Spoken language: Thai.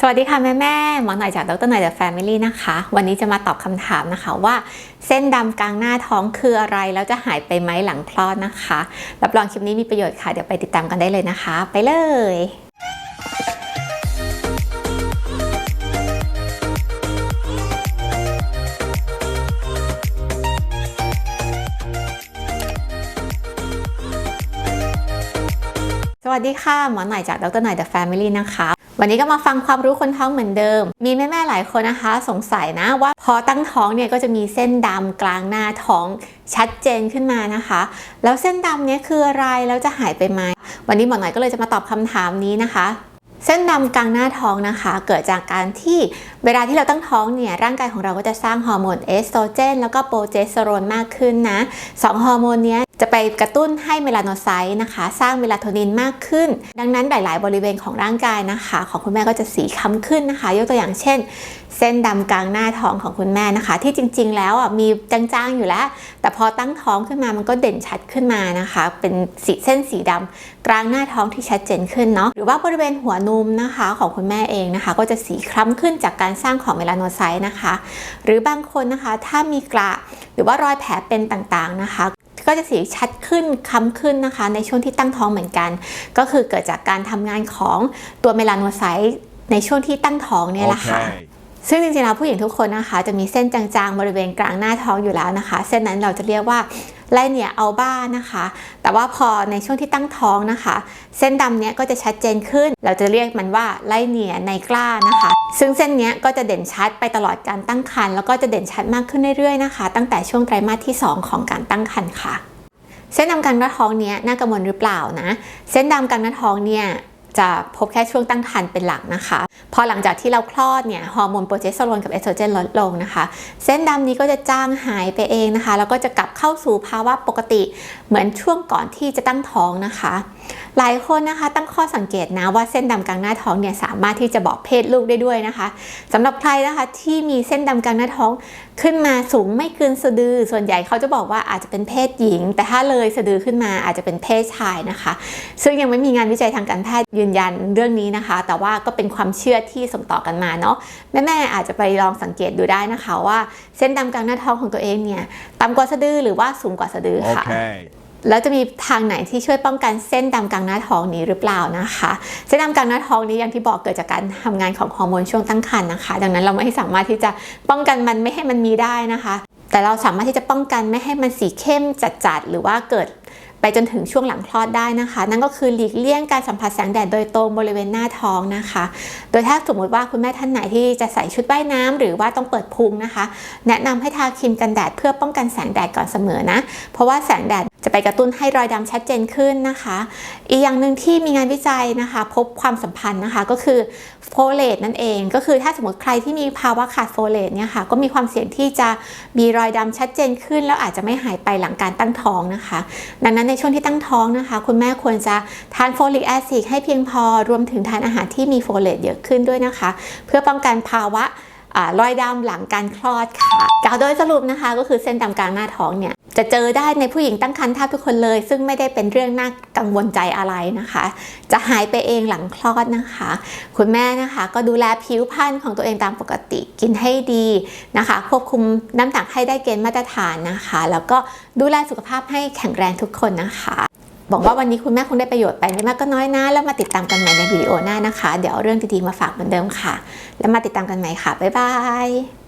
สวัสดีค่ะแม่แม่หมอหน่อยจากดรหน่อยเดอะแฟมิลี่นะคะ วันนี้จะมาตอบคำถามนะคะว่า เส้นดำกลางหน้าท้องคืออะไร แล้วจะหายไปไหมหลังคลอดนะคะรับรองคลิปนี้มีประโยชน์ค่ะ เดี๋ยวไปติดตามกันได้เลยนะคะ ไปเลยสวัสดีค่ะ หมอหน่อยจากดรหน่อย The Family นะคะ วันนี้ก็มาฟังความรู้คนท้องเหมือนเดิม มีแม่ๆหลายคนนะคะ สงสัยนะว่าพอตั้งท้องเนี่ยก็จะมีเส้นดำกลางหน้าท้องชัดเจนขึ้นมานะคะ แล้วเส้นดำเนี่ยคืออะไรแล้วจะหายไปไหมวันนี้หมอหน่อยก็เลยจะมาตอบคำถามนี้นะคะเส้นดำกลางหน้าท้องนะคะ เกิดจากการที่เวลาที่เราตั้งท้องเนี่ยร่างกายของเราก็จะสร้างฮอร์โมนเอสโตรเจนแล้วก็โปรเจสเตอโรนมากขึ้นนะสองฮอร์โมนนี้ จะไปกระตุ้นให้เมลาโนไซต์นะคะ สร้างเมลาโทนินมากขึ้น ดังนั้นหลาย ๆ บริเวณของร่างกายนะคะ ของคุณแม่ก็จะสีค้ำขึ้นนะคะ ยกตัวอย่างเช่น เส้นดำกลางหน้าท้องของคุณแม่นะคะ ที่จริง ๆ แล้วอะมีจางๆอยู่แล้ว แต่พอตั้งท้องขึ้นมามันก็เด่นชัดขึ้นมานะคะ เป็นสีเส้นสีดำกลางหน้าท้องที่ชัดเจนขึ้นเนาะหรือว่าบริเวณหัวนมนะคะของคุณแม่เองนะคะ ก็จะสีคล้ำขึ้นจากการสร้างของเมลาโนไซต์นะคะ หรือบางคนนะคะถ้ามีกระหรือว่ารอยแผลเป็นต่างๆนะคะ ก็จะสีชัดขึ้นค้ำขึ้นนะคะ ในช่วงที่ตั้งท้องเหมือนกัน ก็คือเกิดจากการทำงานของตัวเมลาโนไซต์ในช่วงที่ตั้งท้องเนี่ยแหละค่ะ ซึ่งจริงๆแล้วผู้หญิงทุกคนนะคะ จะมีเส้นจางๆบริเวณกลางหน้าท้องอยู่แล้วนะคะ เส้นนั้นเราจะเรียกว่าไลเนียอัลบ้านะคะ แต่ว่าพอในช่วงที่ตั้งท้องนะคะ เส้นดำเนี้ยก็จะชัดเจนขึ้น เราจะเรียกมันว่าไลเนียในกล้านะคะ ซึ่งเส้นเนี้ยก็จะเด่นชัดไปตลอดการตั้งครรภ์แล้วก็จะเด่นชัดมากขึ้นเรื่อยๆนะคะ ตั้งแต่ช่วงไตรมาสที่ 2 ของการตั้งครรภ์ค่ะ เส้นดำกลางหน้าท้องเนี้ยน่ากังวลหรือเปล่านะ เส้นดำกลางหน้าท้องเนี่ย จะพบแค่ช่วงตั้งครรภ์เป็นหลักนะคะ พอหลังจากที่เราคลอดเนี่ยฮอร์โมนโปรเจสเตอโรนกับเอสโตรเจนลดลงนะคะ เส้นดำนี้ก็จะจางหายไปเองนะคะ แล้วก็จะกลับเข้าสู่ภาวะปกติ เหมือนช่วงก่อนที่จะตั้งท้องนะคะ หลายคนนะคะตั้งข้อสังเกตนะว่าเส้นดำกลางหน้าท้องเนี่ยสามารถที่จะบอกเพศลูกได้ด้วยนะคะสำหรับใครนะคะที่มีเส้นดำกลางหน้าท้องขึ้นมาสูงไม่เกินสะดือ ส่วนใหญ่เขาจะบอกว่าอาจจะเป็นเพศหญิง แต่ถ้าเลยสะดือขึ้นมาอาจจะเป็นเพศชายนะคะ ซึ่งยังไม่มีงานวิจัยทางการแพทย์ยืนยันเรื่องนี้นะคะ แต่ว่าก็เป็นความเชื่อที่ส่งต่อกันมาเนาะแม่ๆอาจจะไปลองสังเกตดูได้นะคะว่าเส้นดำกลางหน้าท้องของตัวเองเนี่ยต่ำกว่าสะดือหรือว่าสูงกว่าสะดือค่ะ Okay. แล้วจะมีทางไหนที่ช่วยป้องกันเส้นดำกลางหน้าท้องนี้หรือเปล่านะคะ เส้นดำกลางหน้าท้องนี้อย่างที่บอกเกิดจากการทำงานของฮอร์โมนช่วงตั้งครรภ์นะคะ ดังนั้นเราไม่สามารถที่จะป้องกันมันไม่ให้มันมีได้นะคะ แต่เราสามารถที่จะป้องกันไม่ให้มันสีเข้มจัดๆหรือว่าเกิด จนถึงช่วงหลังคลอดได้นะคะ นั่นก็คือหลีกเลี่ยงการสัมผัสแสงแดดโดยตรงบริเวณหน้าท้องนะคะ โดยถ้าสมมติว่าคุณแม่ท่านไหนที่จะใส่ชุดว่ายน้ำหรือว่าต้องเปิดพุงนะคะ แนะนำให้ทาครีมกันแดดเพื่อป้องกันแสงแดดก่อนเสมอนะ เพราะว่าแสงแดดจะไปกระตุ้นให้รอยดำชัดเจนขึ้นนะคะ อีกอย่างหนึ่งที่มีงานวิจัยนะคะ พบความสัมพันธ์นะคะก็คือโฟเลตนั่นเอง ก็คือถ้าสมมติใครที่มีภาวะขาดโฟเลตเนี่ยค่ะก็มีความเสี่ยงที่จะมีรอยดำชัดเจนขึ้น แล้วอาจจะไม่หายไปหลังการตั้งท้องนะคะ ดังนั้นในช่วงที่ตั้งท้องนะคะ คุณแม่ควรจะทานโฟลิกแอซิดให้เพียงพอรวมถึงทานอาหารที่มีโฟเลตเยอะขึ้นด้วยนะคะ เพื่อป้องกันภาวะอ่ารอยดำหลังการคลอดค่ะกล่าวโดยสรุปนะคะ ก็คือเส้นดำกลางหน้าท้องเนี่ย จะเจอได้ในผู้หญิงตั้งครรภ์แทบทุกคนเลย ซึ่งไม่ได้เป็นเรื่องน่ากังวลใจอะไรนะคะ จะหายไปเองหลังคลอดนะคะ คุณแม่นะคะก็ดูแลผิวพรรณของตัวเองตามปกติกินให้ดีนะคะ ควบคุมน้ำหนักให้ได้เกณฑ์มาตรฐานนะคะ แล้วก็ดูแลสุขภาพให้แข็งแรงทุกคนนะคะบอกว่าวันนี้คุณแม่คงได้ประโยชน์ไปไม่มากก็น้อยนะ แล้วมาติดตามกันใหม่ในวิดีโอหน้านะคะ เดี๋ยวเอาเรื่องดีๆมาฝากเหมือนเดิมค่ะ แล้วมาติดตามกันใหม่ค่ะ บ๊ายบาย